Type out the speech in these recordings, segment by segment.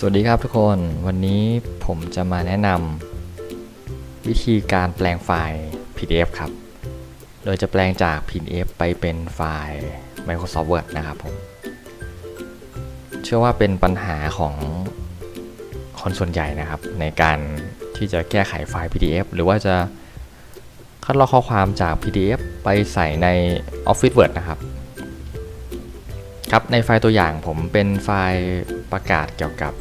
สวัสดีครับทุกคนวันนี้ผมจะมาแนะนำวิธีการแปลงไฟล์ PDF ครับ โดยจะแปลงจาก PDF ไปเป็นไฟล์ Microsoft Word นะครับผม เชื่อว่าเป็นปัญหาของคนส่วนใหญ่นะครับ ในการที่จะแก้ไขไฟล์ PDF หรือว่าจะคัดลอกข้อความจาก PDF ไปใส่ใน Office Word นะครับ ครับในไฟล์ตัวอย่างผมเป็นไฟล์ประกาศเกี่ยวกับ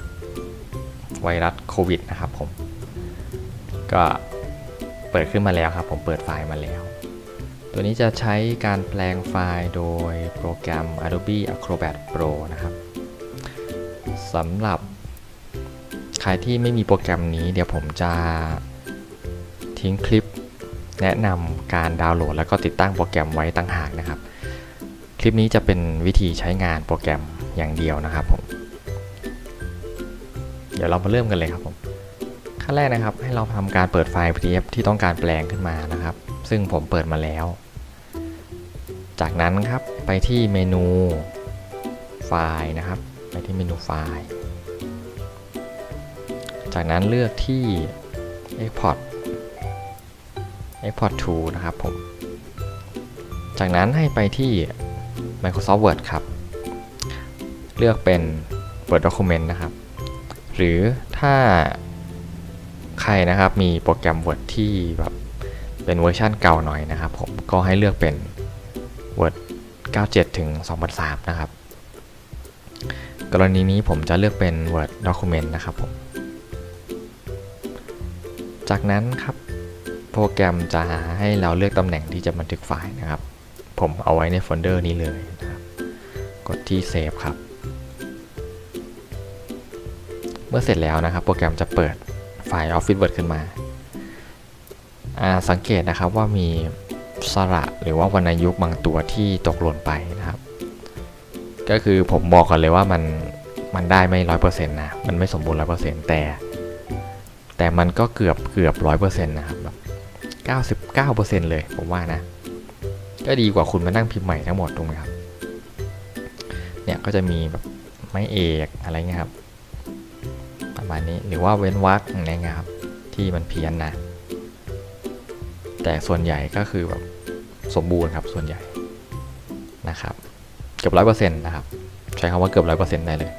ไวรัสโควิดนะครับผม ก็เปิดขึ้นมาแล้วครับ ผมเปิดไฟล์มาแล้ว ตัวนี้จะใช้การแปลงไฟล์โดยโปรแกรม Adobe Acrobat Pro นะครับสำหรับใครที่ไม่มีโปรแกรมนี้เดี๋ยวผมจะทิ้งคลิปแนะนำการดาวน์โหลด แล้วก็ติดตั้งโปรแกรมไว้ตั้งหากนะครับ คลิปนี้จะเป็นวิธีใช้งานโปรแกรมอย่างเดียวนะครับผม เดี๋ยวเรามาเริ่มกันเลยครับผม ขั้นแรกนะครับ ให้เราทำการเปิดไฟล์ PDF ที่ต้องการแปลงขึ้นมานะครับ ซึ่งผมเปิดมาแล้ว จากนั้นครับไปที่เมนูไฟล์นะครับ ไปที่เมนูไฟล์ จากนั้นเลือกที่ Export Export to นะครับผม จากนั้นให้ไปที่ Microsoft Word ครับ เลือกเป็น Word Document นะครับ หรือถ้าใครนะครับมีโปรแกรม Word ที่แบบเป็นเวอร์ชันเก่าหน่อยนะครับ ผมก็ให้เลือกเป็น Word 97 ถึง 2003 นะครับ กรณีนี้ผมจะเลือกเป็น Word Document นะครับผม จากนั้นครับโปรแกรมจะหาให้เราเลือกตำแหน่งที่จะบันทึกไฟล์นะครับ ผมเอาไว้ในโฟลเดอร์นี้เลยนะครับ กดที่ Save ครับ เมื่อเสร็จแล้วนะครับ โปรแกรมจะเปิดไฟล์ Office Word ขึ้นมา สังเกตนะครับว่ามีสระหรือว่าวรรณยุกต์บางตัวที่ตกหล่นไปนะครับ ก็คือผมบอกกันเลยว่ามันมันได้ไม่ร้อยเปอร์เซ็นต์นะ มันไม่สมบูรณ์ร้อยเปอร์เซ็นต์แต่ แต่มันก็เกือบเกือบร้อยเปอร์เซ็นต์นะครับแบบเก้าสิบเก้าเปอร์เซ็นต์เลยผมว่านะ ก็ดีกว่าคุณมานั่งพิมพ์ใหม่ทั้งหมดถูกไหมครับ เนี่ยก็จะมีแบบไม้เอกอะไรเงี้ยครับ ประมาณนี้หรือว่าเว้นวรรคอะไรเงี้ยครับที่มันเพี้ยนนะ แต่ส่วนใหญ่ก็คือแบบสมบูรณ์ครับส่วนใหญ่นะครับ เกือบร้อยเปอร์เซ็นต์นะครับ ใช้คำว่าเกือบร้อยเปอร์เซ็นต์ได้เลย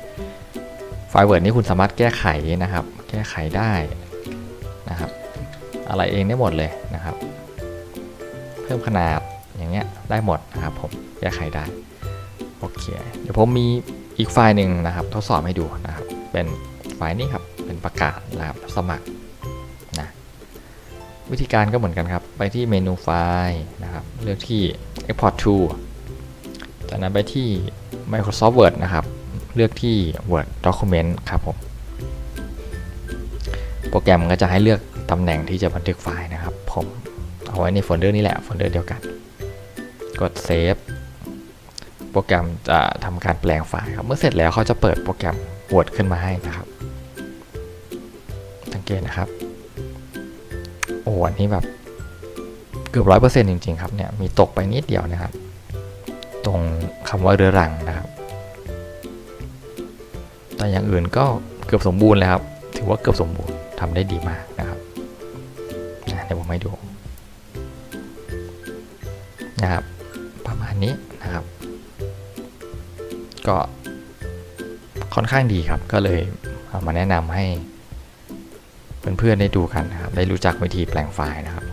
ไฟล์เวิร์ดนี้คุณสามารถแก้ไขนะครับ แก้ไขได้นะครับ อะไรเองได้หมดเลยนะครับ เพิ่มขนาด อย่างเงี้ยได้หมดนะครับผมแก้ไขได้โอเคเดี๋ยวผมมีอีกไฟล์หนึ่งนะครับ ทดสอบให้ดูนะครับ เป็นไฟล์นี้ครับเป็นประกาศนะครับสมัครนะวิธีการก็เหมือนกันครับ ไปที่เมนูไฟล์นะครับ เลือกที่ Export to จากนั้นไปที่ Microsoft Word นะครับ เลือกที่ Word Document ครับผมโปรแกรมก็จะให้เลือกตำแหน่งที่จะบันทึกไฟล์นะครับ ผมเอาไว้ในโฟลเดอร์นี้แหละโฟลเดอร์เดียวกัน กด Save โปรแกรมจะทำการแปลงไฟล์ครับ เมื่อเสร็จแล้วเขาจะเปิดโปรแกรม Word ขึ้นมาให้นะครับ สังเกตนะครับ โอ้อันนี้แบบเกือบร้อยเปอร์เซ็นต์จริงๆครับเนี่ยมีตกไปนิดเดียวนะครับ ตรงคำว่าเรือรังนะครับ แต่อย่างอื่นก็เกือบสมบูรณ์แล้วครับ ถือว่าเกือบสมบูรณ์ทำได้ดีมากนะครับเดี๋ยวผมให้ดูนะครับ นี้นะครับ ก็ค่อนข้างดีครับ ก็เลยเอามาแนะนำให้เพื่อนๆได้ดูกันนะครับ ได้รู้จักวิธีแปลงไฟล์นะครับ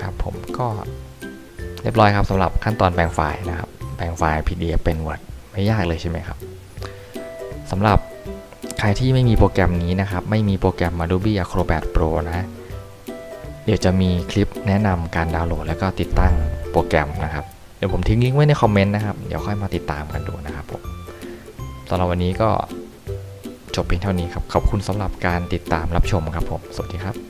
ครับผมก็เรียบร้อยครับสำหรับขั้นตอนแปลงไฟล์นะครับ แปลงไฟล์ PDF เป็น Word ไม่ยากเลยใช่ไหมครับสำหรับใครที่ไม่มีโปรแกรมนี้นะครับ ไม่มีโปรแกรม Adobe Acrobat Pro นะ ดี๋ยวจะมีคลิปแนะนำการดาวน์โหลด แล้วก็ติดตั้งโปรแกรมนะครับ เดี๋ยวผมทิ้งลิงก์ไว้ในคอมเมนต์นะครับ เดี๋ยวค่อยมาติดตามกันดูนะครับผมสำหรับวันนี้ก็จบเพียงเท่านี้ครับ ขอบคุณสำหรับการติดตามรับชมครับผม สวัสดีครับ